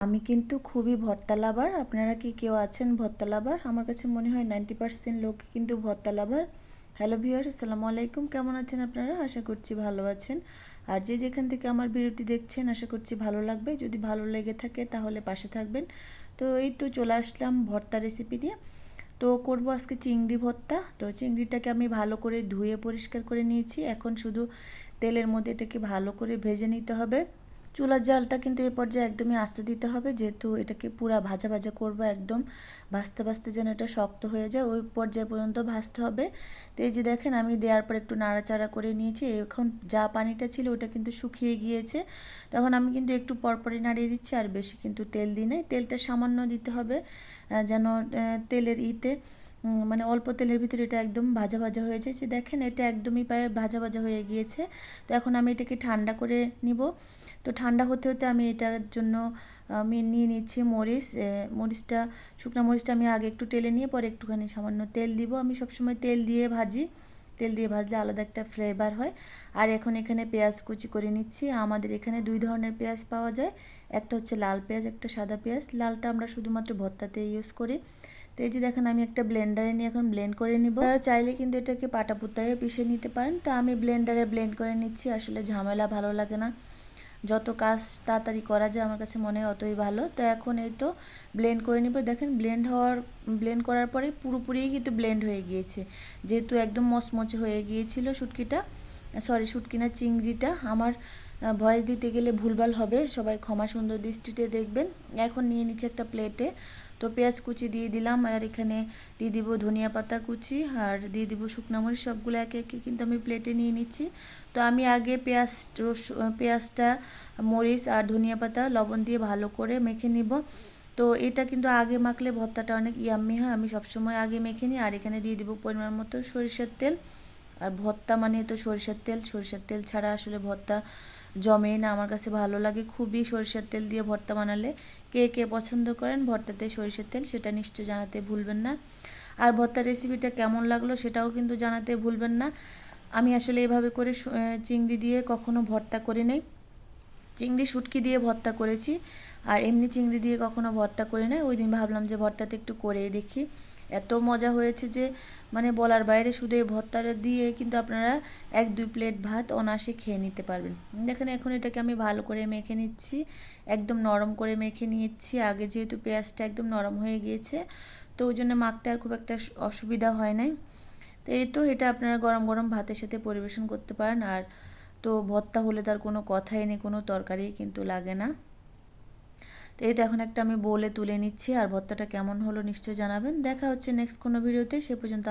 আমি কিন্তু খুবই ভর্তা লাভার। আপনারা কি কেউ আছেন ভর্তা লাভার? আমার কাছে মনে হয় নাইনটি পার্সেন্ট লোক কিন্তু ভর্তা লাভার। হ্যালো ভিউয়ার্স, আসসালামু আলাইকুম। কেমন আছেন আপনারা? আশা করছি ভালো আছেন। আর যে যেখান থেকে আমার ভিডিওটি দেখছেন, আশা করছি ভালো লাগবে। যদি ভালো লেগে থাকে তাহলে পাশে থাকবেন। তো এই তো চলে আসলাম ভর্তা রেসিপি নিয়ে। তো করব আজকে চিংড়ি ভর্তা। তো চিংড়িটাকে আমি ভালো করে ধুয়ে পরিষ্কার করে নিয়েছি। এখন শুধু তেলের মধ্যে এটাকে ভালো করে ভেজে নিতে হবে। চুলার জালটা কিন্তু এ পর্যায়ে একদমই আস্তে দিতে হবে। যেহেতু এটাকে পুরা ভাজা ভাজা করব একদম। ভাজতে ভাজতে যেন এটা শক্ত হয়ে যায়, ওই পর্যায়ে পর্যন্ত ভাজতে হবে। তো এই যে দেখেন, আমি দেওয়ার পর একটু নাড়াচাড়া করে নিয়েছি। এখন যা পানিটা ছিল ওটা কিন্তু শুকিয়ে গিয়েছে। তখন আমি কিন্তু একটু পরপরই নাড়িয়ে দিচ্ছি, আর বেশি কিন্তু তেল দিই নাই। তেলটা সামান্য দিতে হবে যেন তেলের ইতে মানে অল্প তেলের ভিতরে এটা একদম ভাজা ভাজা হয়েছে যে দেখেন, এটা একদমই প্রায় ভাজা ভাজা হয়ে গিয়েছে। তো এখন আমি এটাকে ঠান্ডা করে নিব। তো ঠান্ডা হতে হতে আমি এটার জন্য, আমি নিয়ে নিচ্ছি মরিচ। মরিচটা, শুকনো মরিচটা আমি আগে একটু তেলে নিয়ে পরে একটুখানি সামান্য তেল দিব। আমি সবসময় তেল দিয়ে ভাজি। তেল দিয়ে ভাজলে আলাদা একটা ফ্লেভার হয়। আর এখন এখানে পেঁয়াজ কুচি করে নিচ্ছি। আমাদের এখানে দুই ধরনের পেঁয়াজ পাওয়া যায়। একটা হচ্ছে লাল পেঁয়াজ, একটা সাদা পেঁয়াজ। লালটা আমরা শুধুমাত্র ভর্তাতে ইউজ করি। তো এই যে দেখেন, আমি একটা ব্লেন্ডারে নিয়ে এখন ব্লেন্ড করে নিব। আপনারা চাইলে কিন্তু এটাকে পাটা পুতায় পিষে নিতে পারেন। তো আমি ব্লেন্ডারে ব্লেন্ড করে নিচ্ছি, আসলে ঝামেলা ভালো লাগে না। যত কাজ তাড়াতাড়ি করা যায়, আমার কাছে মনে হয় অতই ভালো। তো এখন এই তো ব্লেন্ড করে নিব। দেখেন ব্লেন্ড হওয়ার ব্লেন্ড করার পরে পুরোপুরি কিন্তু ব্লেন্ড হয়ে গিয়েছে। যেহেতু একদম মচমচে হয়ে গিয়েছিল শুটকিটা সরি শুটকি না চিংড়িটা আমার ভয়েস দিতে গেলে ভুলভাল হবে, সবাই ক্ষমা সুন্দর দৃষ্টিতে দেখবেন। এখন নিয়ে নিচ্ছে একটা প্লেটে। তো পেঁয়াজ কুচি দিয়ে দিলাম, আর এখানে দিয়ে দিব ধনিয়া পাতা কুচি, আর দিয়ে দিব শুকনো মরিচ, সবগুলো একে একে কিন্তু আমি প্লেটে নিয়ে নিচ্ছি। তো আমি আগে পেঁয়াজ, রস, পেঁয়াজটা, মরিচ আর ধনিয়া পাতা, লবণ দিয়ে ভালো করে মেখে নিব। তো এটা কিন্তু আগে মাখলে ভর্তাটা অনেক ইয়াম্মি হয়, আমি সবসময় আগে মেখে নিই, আর এখানে দিয়ে দিব পরিমাণ মতো সরিষার তেল। আর ভর্তা মানে তো সরিষার তেল সরিষার তেল ছাড়া আসলে ভর্তা জমে না। আমার কাছে ভালো লাগে খুবই সরিষার তেল দিয়ে ভর্তা বানালে। কে কে পছন্দ করেন ভর্তাতে সরিষার তেল সেটা নিশ্চয় জানাতে ভুলবেন না। আর ভর্তার রেসিপিটা কেমন লাগল সেটাও কিন্তু জানাতে ভুলবেন না। আমি আসলে এভাবে করে চিংড়ি দিয়ে কখনো ভর্তা করে নেই। চিংড়ি শুটকি দিয়ে ভর্তা করেছি। আর এমনি চিংড়ি দিয়ে কখনো ভর্তা করে নেই। ওই দিন ভাবলাম যে ভর্তাটা একটু করে দেখি। এত মজা হয়েছে যে মানে বলার বাইরে শুধু এই ভর্তাটা দিয়ে কিন্তু আপনারা এক দুই প্লেট ভাত অনায়াসে খেয়ে নিতে পারবেন। দেখেন এখন এটাকে আমি ভালো করে মেখে নিচ্ছি, একদম নরম করে মেখে নিচ্ছি। আগে যেহেতু পেঁয়াজটা একদম নরম হয়ে গিয়েছে, তো ওই জন্য মাখতে আর খুব একটা অসুবিধা হয় নাই। তো এই তো এটা আপনারা গরম গরম ভাতের সাথে পরিবেশন করতে পারেন। আর তো ভর্তা হলে তার কোনো কথাই নেই, কোনো তরকারি কিন্তু লাগে না। তো এই তো এখন একটা আমি বলে তুলে নিচ্ছি, আর ভর্তাটা কেমন হলো নিশ্চয়ই জানাবেন। দেখা হচ্ছে নেক্সট কোনো ভিডিওতে সে পর্যন্ত